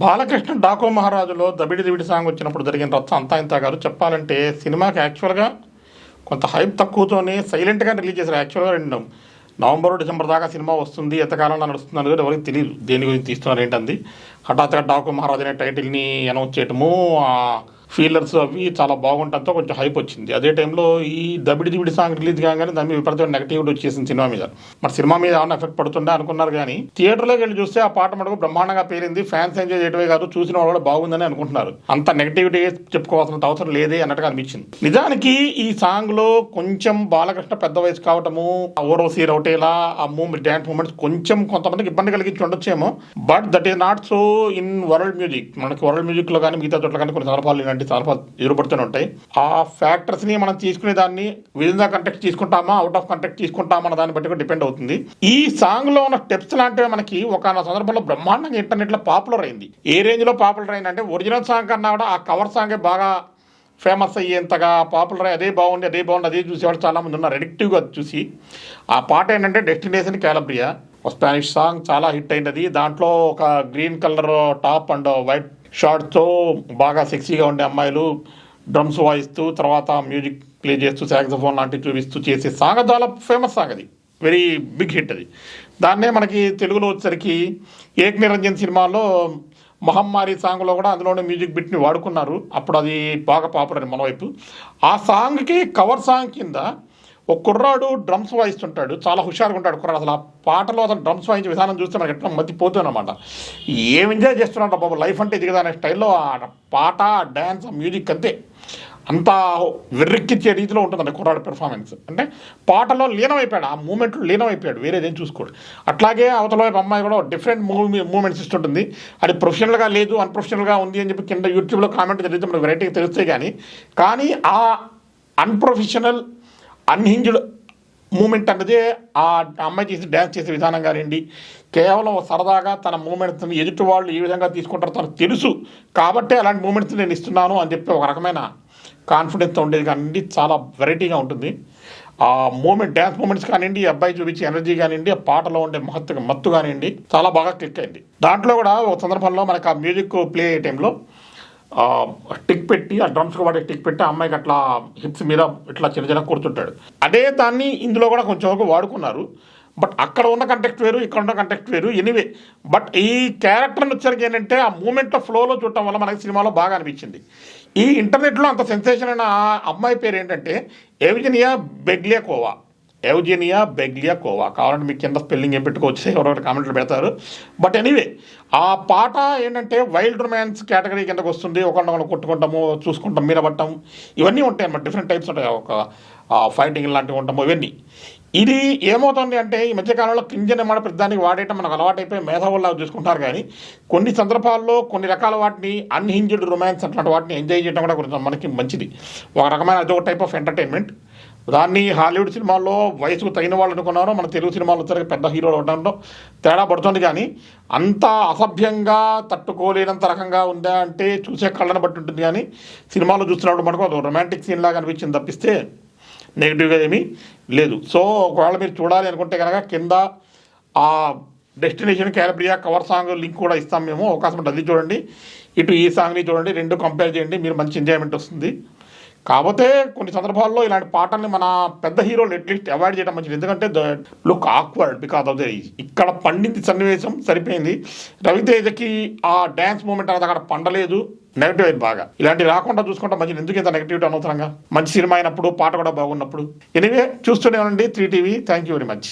Balakrishna డాకో మహారాజులో దబిడి Dibidi song వచ్చినప్పుడు జరిగిన రచ్చ అంతా ఇంత గారు చెప్పాలంటే సినిమాకి యాక్చువల్గా కొంత హైప్ తక్కువతోనే సైలెంట్గా రిలీజ్ చేశారు. యాక్చువల్గా రెండు నవంబర్ డిసెంబర్ దాకా సినిమా వస్తుంది ఎంతకాలంలో నడుస్తుంది అనేది ఎవరికి తెలియదు దేని గురించి తీస్తున్నారు ఏంటంది? హఠాత్తుగా డాకు మహారాజ్ అనే టైటిల్ని అనౌన్స్ చేయటము ఫీలర్స్ అవి చాలా బాగుండటంతో కొంచెం హైప్ వచ్చింది. అదే టైంలో ఈ దబిడి దిబిడి సాంగ్ రిలీజ్ కాగానే దాని మీద విపరీతమైన నెగటివిటీ వచ్చేసింది సినిమా మీద. మరి సినిమా మీద ఏమైనా ఎఫెక్ట్ పడుతుండే అనుకున్నారు కానీ థియేటర్లోకి వెళ్ళి చూస్తే ఆ పాట మనకు బ్రహ్మాండంగా పేరింది ఫ్యాన్స్ ఎంజాయ్ చేయటమే కాదు చూసిన వాళ్ళు కూడా బాగుందని అనుకుంటున్నారు. అంత నెగటివిటీ చెప్పుకోవాల్సిన అవసరం లేదే అన్నట్టుగా అనిపించింది. నిజానికి ఈ సాంగ్లో కొంచెం బాలకృష్ణ పెద్ద వయసు కావటము ఆ రౌటేలా ఆ మూమెంట్ డ్యాన్స్ మూమెంట్స్ కొంచెం కొంతమందికి ఇబ్బంది కలిగించి ఉండొచ్చేమో. But that is not so in world music మనకి వరల్డ్ మ్యూజిక్లో కానీ మిగతా చోట్ల కానీ కొన్ని సందర్భాలు ఇలాంటి సందర్భాలు ఎదురుపడుతూనే ఉంటాయి. ఆ ఫ్యాక్టర్స్ని మనం తీసుకునే దాన్ని విదిన్ ద కంటెక్ట్ తీసుకుంటామా అవుట్ ఆఫ్ కంటెక్ట్ తీసుకుంటామా అన్న దాన్ని బట్టి కూడా డిపెండ్ అవుతుంది. ఈ సాంగ్లో ఉన్న స్టెప్స్ లాంటివి మనకి ఒక సందర్భంలో బ్రహ్మాండంగా ఇంటర్నెట్లో పాపులర్ అయింది. ఏ రేంజ్లో పాపులర్ అయిందంటే ఒరిజినల్ సాంగ్ కన్నా కూడా ఆ కవర్ సాంగే బాగా ఫేమస్ అయ్యేంతగా పాపులర్ అయ్యి అదే బాగుంది అదే బాగుంది అదే చూసేవాళ్ళు చాలా మంది ఉన్నారు. అడిక్టివ్గా చూసి. ఆ పాట ఏంటంటే డెస్టినేషన్ క్యాలబ్రియా స్పానిష్ సాంగ్ చాలా హిట్ అయినది. దాంట్లో ఒక green colour top and white షార్ట్తో బాగా సెక్సీగా ఉండే అమ్మాయిలు డ్రమ్స్ వాయిస్తూ తర్వాత మ్యూజిక్ ప్లే చేస్తూ సాక్సఫోన్ లాంటివి చూపిస్తూ చేసే సాంగ్ చాలా ఫేమస్ సాంగ్ అది. వెరీ బిగ్ హిట్ అది. దాన్నే మనకి తెలుగులో వచ్చేసరికి ఏక్ నిరంజన్ సినిమాలో మహమ్మారి సాంగ్లో కూడా అందులోనే మ్యూజిక్ బిట్ని వాడుకున్నారు. అప్పుడు అది బాగా పాపులర్ మన వైపు ఆ సాంగ్కి కవర్ సాంగ్ కింద ఒక కుర్రాడు డ్రమ్స్ వాయిస్తుంటాడు చాలా హుషారుగా ఉంటాడు కుర్రాడు. అసలు ఆ పాటలో అతను డ్రమ్స్ వాయించే విధానం చూస్తే మనకి ఎట్లా మతిపోతుంది అనమాట ఏం ఎంజాయ్ చేస్తున్నాడు బాబు? లైఫ్ అంటే ఇది కదా అనే స్టైల్లో ఆ పాట డ్యాన్స్ ఆ మ్యూజిక్ అంతే. అంత వెర్రెక్కిచ్చే రీతిలో ఉంటుందండి కుర్రాడు పెర్ఫార్మెన్స్ అంటే పాటలో లీనమైపోయాడు ఆ మూమెంట్లో లీనమైపోయాడు వేరేదేం చూసుకోడు. అట్లాగే అవతల వైపు అమ్మాయి కూడా డిఫరెంట్ మూవీ మూమెంట్స్ ఇస్తుంటుంది. అది ప్రొఫెషనల్గా లేదు అన్ప్రొఫెషనల్గా ఉంది అని చెప్పి కింద యూట్యూబ్లో కామెంట్ జరిగితే మనకు వెరైటీగా తెలుస్తాయి కానీ కానీ ఆ అన్ప్రొఫెషనల్ అన్హింజ్డ్ మూమెంట్ అన్నదే ఆ అమ్మాయి చేసి డ్యాన్స్ చేసే విధానం కానివ్వండి కేవలం సరదాగా తన మూమెంట్స్ని ఎదుటి వాళ్ళు ఏ విధంగా తీసుకుంటారో తనకు తెలుసు. కాబట్టే అలాంటి మూమెంట్స్ నేను ఇస్తున్నాను అని చెప్పి ఒక రకమైన కాన్ఫిడెన్స్ ఉండేది కానివ్వండి చాలా వెరైటీగా ఉంటుంది. ఆ మూమెంట్ డ్యాన్స్ మూమెంట్స్ కానివ్వండి అబ్బాయి చూపించే ఎనర్జీ కానివ్వండి ఆ పాటలో ఉండే మహత్తు మత్తు కానివ్వండి చాలా బాగా క్లిక్ అయింది. దాంట్లో కూడా ఒక సందర్భంలో మనకు ఆ మ్యూజిక్ ప్లే అయ్యే టైంలో టిక్ పెట్టి ఆ డ్రమ్స్ వాడే టిక్ పెట్టి ఆ అమ్మాయికి అట్లా హిప్స్ మీద ఇట్లా చిన్న చిన్న కూర్చుంటాడు అదే దాన్ని ఇందులో కూడా కొంచెం వరకు వాడుకున్నారు. బట్ అక్కడ ఉన్న కంటెక్ట్ వేరు ఇక్కడ ఉన్న కంటెక్ట్ వేరు. ఎనీవే బట్ ఈ క్యారెక్టర్ని వచ్చరికి ఏంటంటే ఆ మూమెంట్ ఫ్లోలో చూడటం వల్ల మనకి సినిమాలో బాగా అనిపించింది. ఈ ఇంటర్నెట్లో అంత సెన్సేషన్ అయిన ఆ అమ్మాయి పేరు ఏంటంటే ఎవజినియా బెగ్లేకోవా ఎవజెనియా బెగ్లియా కోవా కావాలంటే మీకు కింద స్పెల్లింగ్ ఏం పెట్టుకోవచ్చు ఎవరెవరు కామెంట్లు పెడతారు. బట్ ఎనీవే ఆ పాట ఏంటంటే వైల్డ్ రొమాన్స్ కేటగిరీ కిందకు వస్తుంది. ఒకరినొకరు కొట్టుకుంటాము చూసుకుంటాం మీరబట్టం ఇవన్నీ ఉంటాయి అన్నమాట. డిఫరెంట్ టైప్స్ ఉంటాయి. ఒక ఫైటింగ్ లాంటివి ఉంటాము ఇవన్నీ. ఇది ఏమవుతుంది అంటే ఈ మధ్యకాలంలో కింజన్ మాట పెద్దానికి వాడేయటం మనకు అలవాటైపోయి మేధావుల్లా చూసుకుంటారు కానీ కొన్ని సందర్భాల్లో కొన్ని రకాల వాటిని అన్హింజ్డ్ రొమాన్స్ అట్లాంటి వాటిని ఎంజాయ్ చేయడం కూడా కొంచెం మనకి మంచిది. ఒక రకమైన అదొక టైప్ ఆఫ్ ఎంటర్టైన్మెంట్ దాన్ని హాలీవుడ్ సినిమాల్లో వయసుకు తగిన వాళ్ళు అనుకున్నారో మన తెలుగు సినిమాలు వచ్చారు పెద్ద హీరోలు అవడంలో తేడా పడుతుంది కానీ అంత అసభ్యంగా తట్టుకోలేనంత రకంగా ఉందా అంటే చూసే కళ్ళను బట్టి ఉంటుంది కానీ సినిమాలో చూస్తున్నప్పుడు మనకు అది రొమాంటిక్ సీన్ లాగా అనిపించింది తప్పిస్తే నెగిటివ్గా ఏమీ లేదు. సో ఒకవేళ మీరు చూడాలి అనుకుంటే కనుక కింద ఆ destination Calabria cover song link కూడా ఇస్తాం మేము అవకాశం ఉంటుంది అది చూడండి. ఇటు ఈ సాంగ్ని చూడండి రెండు కంపేర్ చేయండి మీరు మంచి ఎంజాయ్మెంట్ వస్తుంది. కాకపోతే కొన్ని సందర్భాల్లో ఇలాంటి పాటల్ని మన పెద్ద హీరోలు అట్లీస్ట్ అవాయిడ్ చేయడం మంచిది. ఎందుకంటే look awkward because of the ఇక్కడ పండింది సన్నివేశం సరిపోయింది. రవితేజకి ఆ డ్యాన్స్ మూమెంట్ అనేది అక్కడ పండలేదు. నెగిటివ్ అయింది బాగా. ఇలాంటి రాకుండా చూసుకుంటే మంచిది. ఎందుకు ఇంత నెగిటివిటీ అనవసరంగా? మంచి సినిమా అయినప్పుడు పాట కూడా బాగున్నప్పుడు. ఎనివే చూస్తూనే ఉండండి. Three TV. Thank you very much